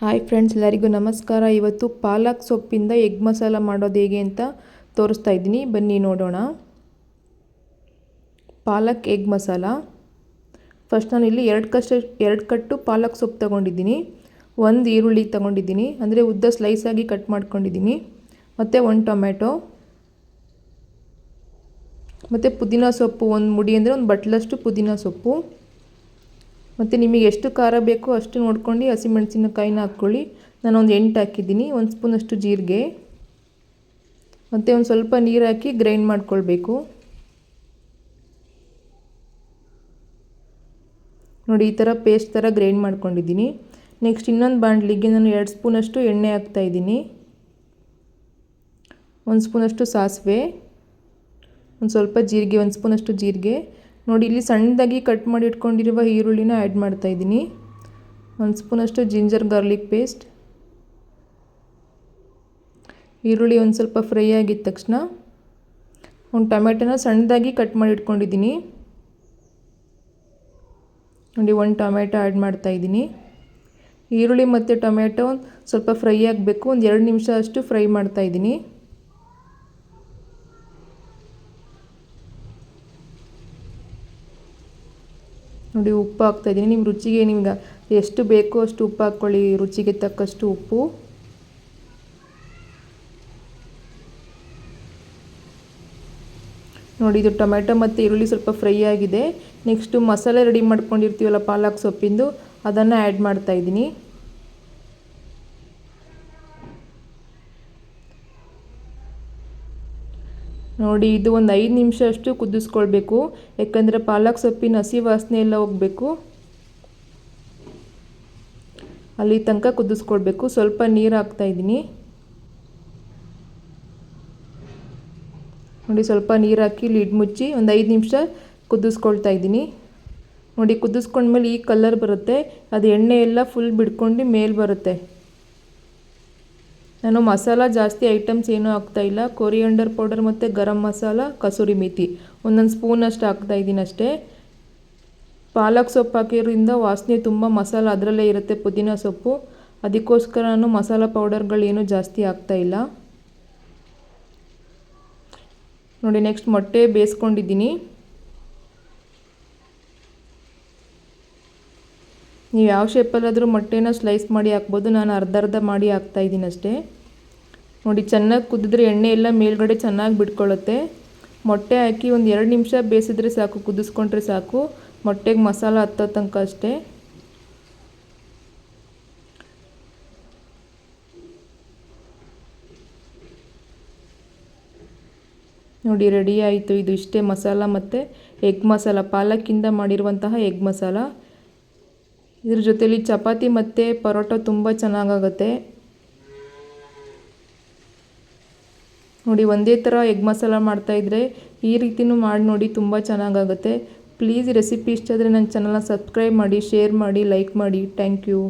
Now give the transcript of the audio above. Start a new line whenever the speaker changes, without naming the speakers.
Hi friends ಎಲ್ಲರಿಗೂ ನಮಸ್ಕಾರ. ಇವತ್ತು ಪಾಲಕ್ ಸೊಪ್ಪಿಂದ ಎಗ್ ಮಸಾಲ ಮಾಡೋದು ಹೇಗೆ ಅಂತ ತೋರಿಸ್ತಾ ಇದ್ದೀನಿ. ಬನ್ನಿ ನೋಡೋಣ. ಪಾಲಕ್ ಎಗ್ ಮಸಾಲ. ಫಸ್ಟ್ ನಾನು ಇಲ್ಲಿ ಎರಡು ಕಷ್ಟ, ಎರಡು ಕಟ್ಟು ಪಾಲಕ್ ಸೊಪ್ಪು ತೊಗೊಂಡಿದ್ದೀನಿ. ಒಂದು ಈರುಳ್ಳಿ ತೊಗೊಂಡಿದ್ದೀನಿ. ಅಂದರೆ ಉದ್ದ ಸ್ಲೈಸಾಗಿ ಕಟ್ ಮಾಡ್ಕೊಂಡಿದ್ದೀನಿ. ಮತ್ತು ಒಂದು ಟೊಮೆಟೊ ಮತ್ತು ಪುದೀನ ಸೊಪ್ಪು ಒಂದು ಮುಡಿ ಅಂದರೆ ಒಂದು ಬಟ್ಲಷ್ಟು ಪುದೀನ ಸೊಪ್ಪು. ಮತ್ತು ನಿಮಗೆ ಎಷ್ಟು ಖಾರ ಬೇಕೋ ಅಷ್ಟು ನೋಡ್ಕೊಂಡು ಹಸಿಮೆಣಸಿನಕಾಯಿನ ಹಾಕ್ಕೊಳ್ಳಿ. ನಾನು ಒಂದು ಎಂಟು ಹಾಕಿದ್ದೀನಿ. ಒಂದು ಸ್ಪೂನಷ್ಟು ಜೀರಿಗೆ. ಮತ್ತು ಒಂದು ಸ್ವಲ್ಪ ನೀರು ಹಾಕಿ ಗ್ರೈಂಡ್ ಮಾಡ್ಕೊಳ್ಬೇಕು. ನೋಡಿ, ಈ ಥರ ಪೇಸ್ಟ್ ಥರ ಗ್ರೈಂಡ್ ಮಾಡ್ಕೊಂಡಿದ್ದೀನಿ. ನೆಕ್ಸ್ಟ್ ಇನ್ನೊಂದು ಬಾಣಲಿಗೆ ನಾನು ಎರಡು ಸ್ಪೂನಷ್ಟು ಎಣ್ಣೆ ಹಾಕ್ತಾಯಿದ್ದೀನಿ ಒಂದು ಸ್ಪೂನಷ್ಟು ಸಾಸಿವೆ. ಒಂದು ಸ್ವಲ್ಪ ಜೀರಿಗೆ, ಒಂದು ಸ್ಪೂನಷ್ಟು ಜೀರಿಗೆ. ನೋಡಿ, ಇಲ್ಲಿ ಸಣ್ಣದಾಗಿ ಕಟ್ ಮಾಡಿ ಇಟ್ಕೊಂಡಿರುವ ಈರುಳ್ಳಿನ ಆ್ಯಡ್ ಮಾಡ್ತಾ ಇದ್ದೀನಿ. ಒಂದು ಸ್ಪೂನಷ್ಟು ಜಿಂಜರ್ ಗಾರ್ಲಿಕ್ ಪೇಸ್ಟ್ ಈರುಳ್ಳಿ ಒಂದು ಸ್ವಲ್ಪ ಫ್ರೈ ಆಗಿದ ತಕ್ಷಣ ಒಂದು ಟೊಮೆಟೊನ ಸಣ್ಣದಾಗಿ ಕಟ್ ಮಾಡಿ ಇಟ್ಕೊಂಡಿದ್ದೀನಿ. ನೋಡಿ, ಒಂದು ಟೊಮೆಟೊ ಆ್ಯಡ್ ಮಾಡ್ತಾ ಇದ್ದೀನಿ. ಈರುಳ್ಳಿ ಮತ್ತು ಟೊಮೆಟೊ ಸ್ವಲ್ಪ ಫ್ರೈ ಆಗಬೇಕು. ಒಂದು ಎರಡು ನಿಮಿಷ ಅಷ್ಟು ಫ್ರೈ ಮಾಡ್ತಾ ನೋಡಿ ಉಪ್ಪು ಹಾಕ್ತಾಯಿದ್ದೀನಿ ನಿಮ್ಮ ರುಚಿಗೆ ನಿಮ್ಗೆ ಎಷ್ಟು ಬೇಕೋ ಅಷ್ಟು ಉಪ್ಪು ಹಾಕ್ಕೊಳ್ಳಿ ರುಚಿಗೆ ತಕ್ಕಷ್ಟು ಉಪ್ಪು. ನೋಡಿ ಇದು ಟೊಮೆಟೊ ಮತ್ತು ಈರುಳ್ಳಿ ಸ್ವಲ್ಪ ಫ್ರೈ ಆಗಿದೆ. ನೆಕ್ಸ್ಟು ಮಸಾಲೆ ರೆಡಿ ಮಾಡ್ಕೊಂಡಿರ್ತೀವಲ್ಲ ಪಾಲಕ್ ಸೊಪ್ಪಿಂದು, ಅದನ್ನು ಆ್ಯಡ್ ಮಾಡ್ತಾಯಿದ್ದೀನಿ ನೋಡಿ, ಇದು ಒಂದು ಐದು ನಿಮಿಷ ಅಷ್ಟು ಕುದಿಸ್ಕೊಳ್ಬೇಕು. ಯಾಕಂದರೆ ಪಾಲಕ್ ಸೊಪ್ಪಿನ ಹಸಿ ವಾಸನೆ ಎಲ್ಲ ಹೋಗಬೇಕು. ಅಲ್ಲಿ ತನಕ ಕುದಿಸ್ಕೊಳ್ಬೇಕು. ಸ್ವಲ್ಪ ನೀರು ಹಾಕ್ತಾಯಿದ್ದೀನಿ ನೋಡಿ, ಸ್ವಲ್ಪ ನೀರು ಹಾಕಿ ಲಿಡ್ ಮುಚ್ಚಿ ಒಂದು ಐದು ನಿಮಿಷ ಕುದಿಸ್ಕೊಳ್ತಾ ಇದ್ದೀನಿ. ನೋಡಿ, ಕುದಿಸ್ಕೊಂಡ್ಮೇಲೆ ಈ ಕಲರ್ ಬರುತ್ತೆ. ಅದು ಎಣ್ಣೆ ಎಲ್ಲ ಫುಲ್ ಬಿಡ್ಕೊಂಡು ಮೇಲೆ ಬರುತ್ತೆ. ನಾನು ಮಸಾಲ ಜಾಸ್ತಿ ಐಟಮ್ಸ್ ಏನೂ ಹಾಕ್ತಾಯಿಲ್ಲ ಕೊರಿಯಂಡರ್ ಪೌಡರ್ ಮತ್ತು ಗರಂ ಮಸಾಲ, ಕಸೂರಿ ಮೇಥಿ. ಒಂದೊಂದು ಸ್ಪೂನಷ್ಟು ಹಾಕ್ತಾಯಿದ್ದೀನಿ ಅಷ್ಟೇ. ಪಾಲಕ್ ಸೊಪ್ಪು ಹಾಕಿರೋದ್ರಿಂದ ವಾಸನೆ ತುಂಬ ಮಸಾಲ ಅದರಲ್ಲೇ ಇರುತ್ತೆ ಪುದೀನ ಸೊಪ್ಪು. ಅದಕ್ಕೋಸ್ಕರ ನಾನು ಮಸಾಲ ಪೌಡರ್ಗಳೇನು ಜಾಸ್ತಿ ಹಾಕ್ತಾಯಿಲ್ಲ ನೋಡಿ, ನೆಕ್ಸ್ಟ್ ಮೊಟ್ಟೆ ಬೇಯಿಸ್ಕೊಂಡಿದ್ದೀನಿ. ನೀವು ಯಾವ ಶೇಪಲ್ಲಾದರೂ ಮೊಟ್ಟೆನ ಸ್ಲೈಸ್ ಮಾಡಿ ಹಾಕ್ಬೋದು. ನಾನು ಅರ್ಧ ಅರ್ಧ ಮಾಡಿ ಹಾಕ್ತಾಯಿದ್ದೀನಿ ಅಷ್ಟೇ. ನೋಡಿ, ಚೆನ್ನಾಗಿ ಕುದಿದ್ರೆ ಎಣ್ಣೆ ಎಲ್ಲ ಮೇಲ್ಗಡೆ ಚೆನ್ನಾಗಿ ಬಿಟ್ಕೊಳ್ಳುತ್ತೆ. ಮೊಟ್ಟೆ ಹಾಕಿ ಒಂದು ಎರಡು ನಿಮಿಷ ಬೇಯಿಸಿದ್ರೆ ಸಾಕು. ಕುದಿಸ್ಕೊಂಡ್ರೆ ಸಾಕು. ಮೊಟ್ಟೆಗೆ ಮಸಾಲ ಹತ್ತೋ ತನಕ ಅಷ್ಟೇ. ನೋಡಿ ರೆಡಿ ಆಯಿತು. ಇದು ಇಷ್ಟೇ ಮಸಾಲ ಮತ್ತು ಎಗ್ ಮಸಾಲ. ಪಾಲಕ್ಕಿಂದ ಮಾಡಿರುವಂತಹ ಎಗ್ ಮಸಾಲ. ಇದ್ರ ಜೊತೆಲಿ ಚಪಾತಿ ಮತ್ತು ಪರೋಟ ತುಂಬ ಚೆನ್ನಾಗಾಗುತ್ತೆ. ನೋಡಿ, ಒಂದೇ ಥರ ಎಗ್ ಮಸಾಲ ಮಾಡ್ತಾಯಿದ್ರೆ ಈ ರೀತಿನೂ ಮಾಡಿ ನೋಡಿ ತುಂಬ ಚೆನ್ನಾಗಾಗುತ್ತೆ. ಪ್ಲೀಸ್ ರೆಸಿಪಿ ಇಷ್ಟ ಆದರೆ ನನ್ನ ಚಾನಲ್ನ ಸಬ್ಸ್ಕ್ರೈಬ್ ಮಾಡಿ ಶೇರ್ ಮಾಡಿ ಲೈಕ್ ಮಾಡಿ. Thank you